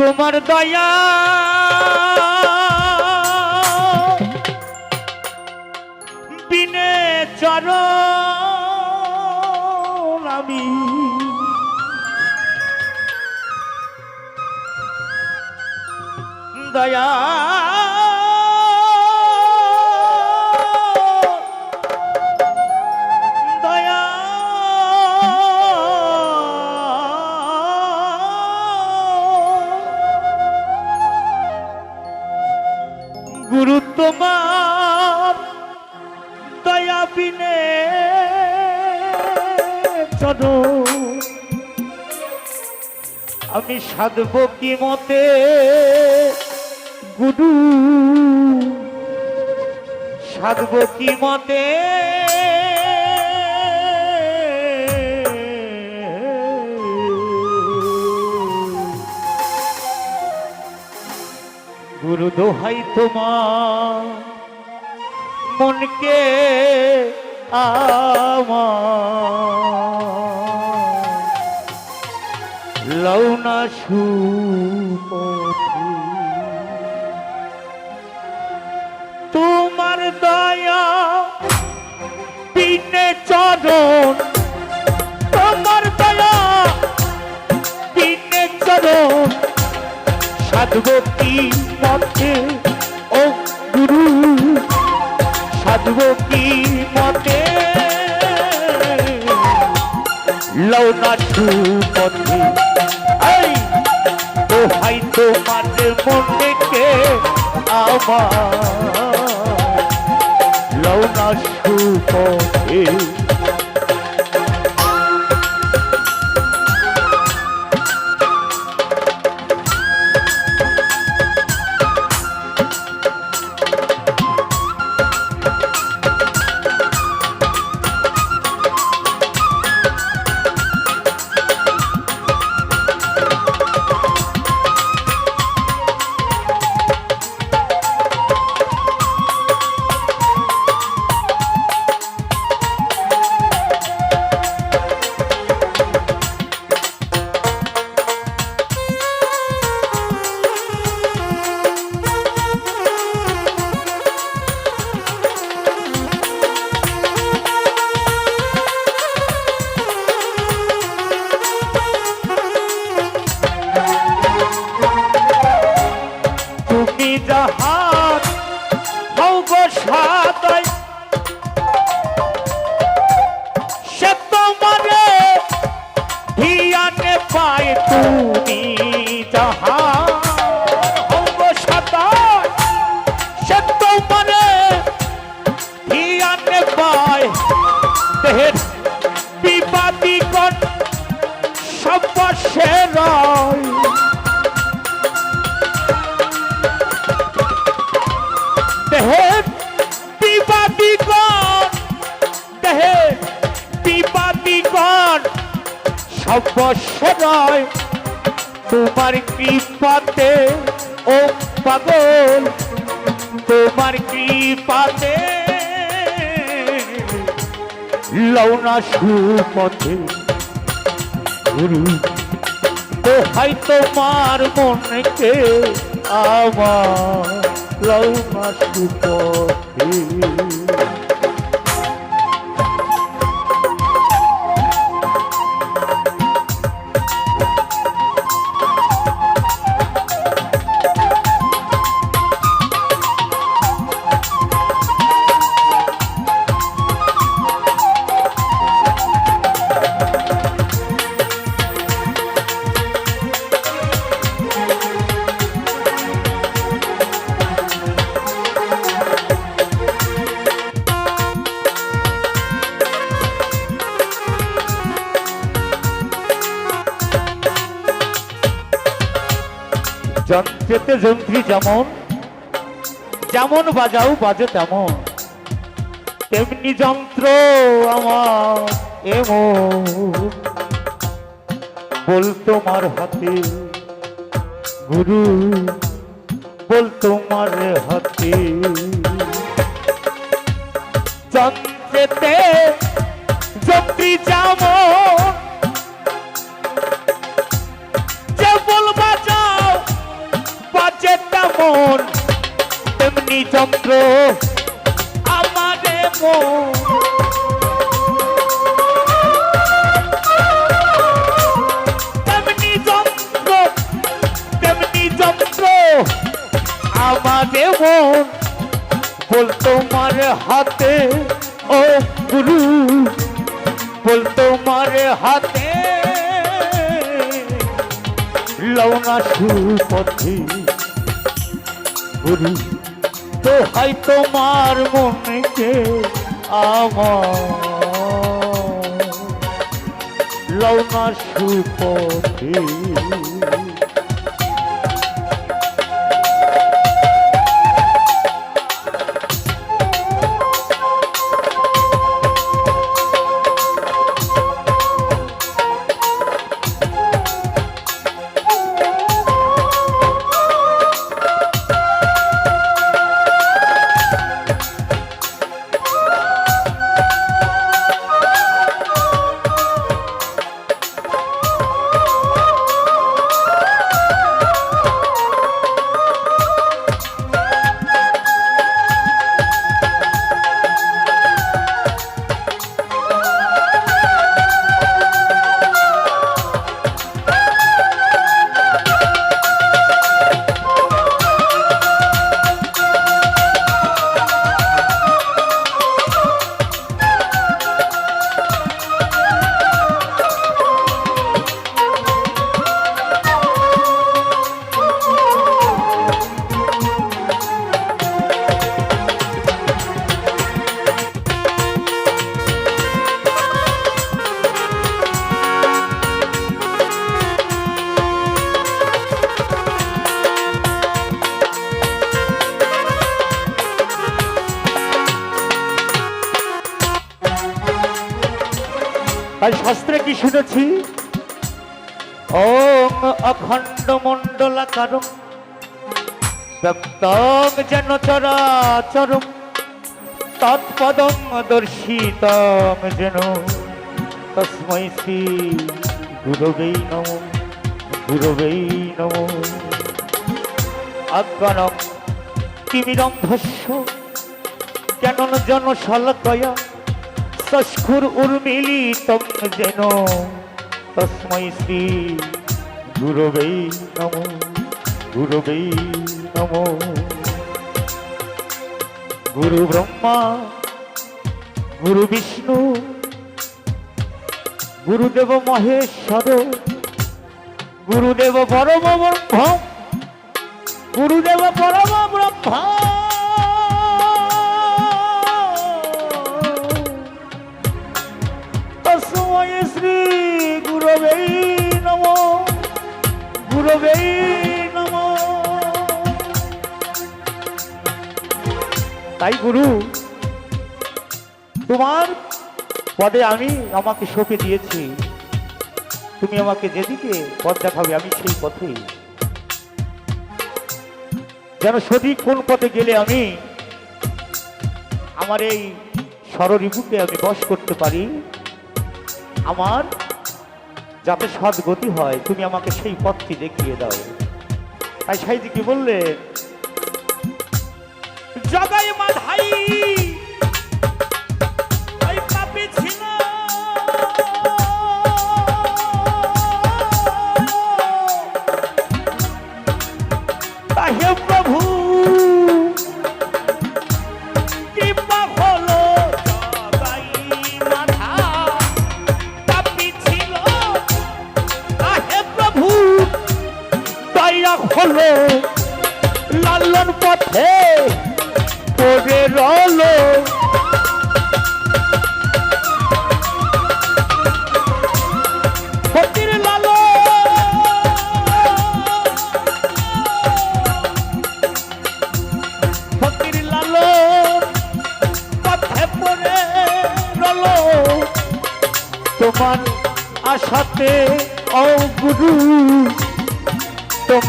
তোমার দয়া। বিনে চর আমি। দয়া চলো আমি সাধব কি মতে? গুরু সাধব কি মতে? গুরু দোহাই তোমার মনকে আমার। লৌনা সুপথে। তোমার দয়া বিনে চরণ, তোমার দয়া বিনে চরণ। সাধব কি মতে, ও গুরু? সাধব কি মতে লৌনা পথে এই দোহাই তোমার মনেকে আমার লৌনা সুপথে। পায় দেহের বিবাদীগণ সব রয়। দেহের বিবাদীগণ দেহের বিবাদীগণ সর্বস্বরয় তোমার কৃপাতে, ও পাগল, তোমার কৃপাতে লৌনা সুপথে। গুরু দোহাই তোমার মনকে আমার। লওনা সুপথে। যন্ত্রেতে যন্ত্রী যেমন যেমন বাজাও বাজে তেমন। তেমনি যন্ত্র আমার এমন। বল তোমার হাতে, গুরু, বল তোমার হাতে। যন্ত্রেতে যন্ত্রী যেমন যন্ত্র আমারে মন। তেমনি যন্ত্র তেমনি যন্ত্র আমারে মন। বলতো মার হাতে, ও গুরু বলতো মার হাতে। লওনা সুপথি গুরু। তো হয় তোমার মনকে আমার। লওনা সুপথি। তাই শাস্ত্রে কি শুনেছি? ওম অখণ্ড মণ্ডলাকার ব্যক্তং যেন চরাচরম, তৎপদং দর্শিতং যেন, তস্মৈ শ্রী গুরবেই নম গুরবেই নম। আজ্ঞানম তিমিরম কেন জন শলকয়া তস্কুর উর্মিলিতম যেন। তস্মৈ শ্রী গুরবেই নম গুরবেই নম। গুরু ব্রহ্মা, গুরু বিষ্ণু, গুরুদেব মহেশ্বর, গুরুদেব পরম ব্রহ্ম গুরুদেব তোমার পদে আমি আমাকে সঁপে দিয়েছি। তুমি আমাকে যেদিকে পথ দেখাবে, আমি সেই পথে যেন সঠিক কোন পথে গেলে আমি আমার এই স্বররিপুকে আমি বশ করতে পারি, আমার যাতে সৎ গতি হয়, তুমি আমাকে সেই পথটি দেখিয়ে দাও। তাই সাইজি কি বললেন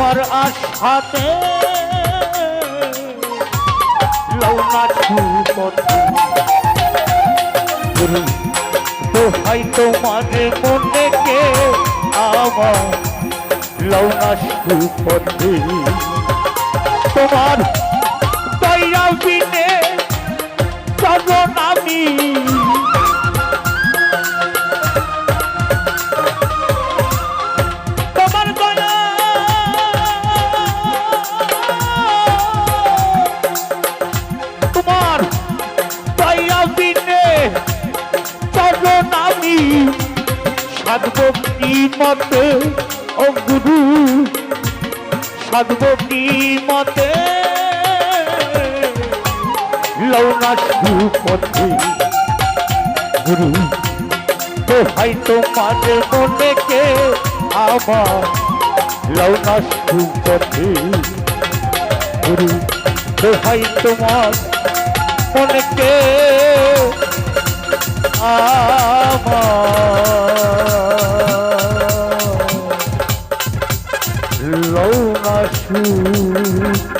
তোমার আশাতে। লৌনা গুরু, দোহাই তোমার মনে কে আমার। লৌনা সুপতি তোমার দয়া বিনে চরণ আমি। মতে ও গুরু, সাধব কি মতে লৌনা সুপথে, গুরু তো ভাই তোমার মনে কে আমার লৌনা সুপথে, গুরু তো ভাই তোমার মনে কে আমার লৌনা সুপথে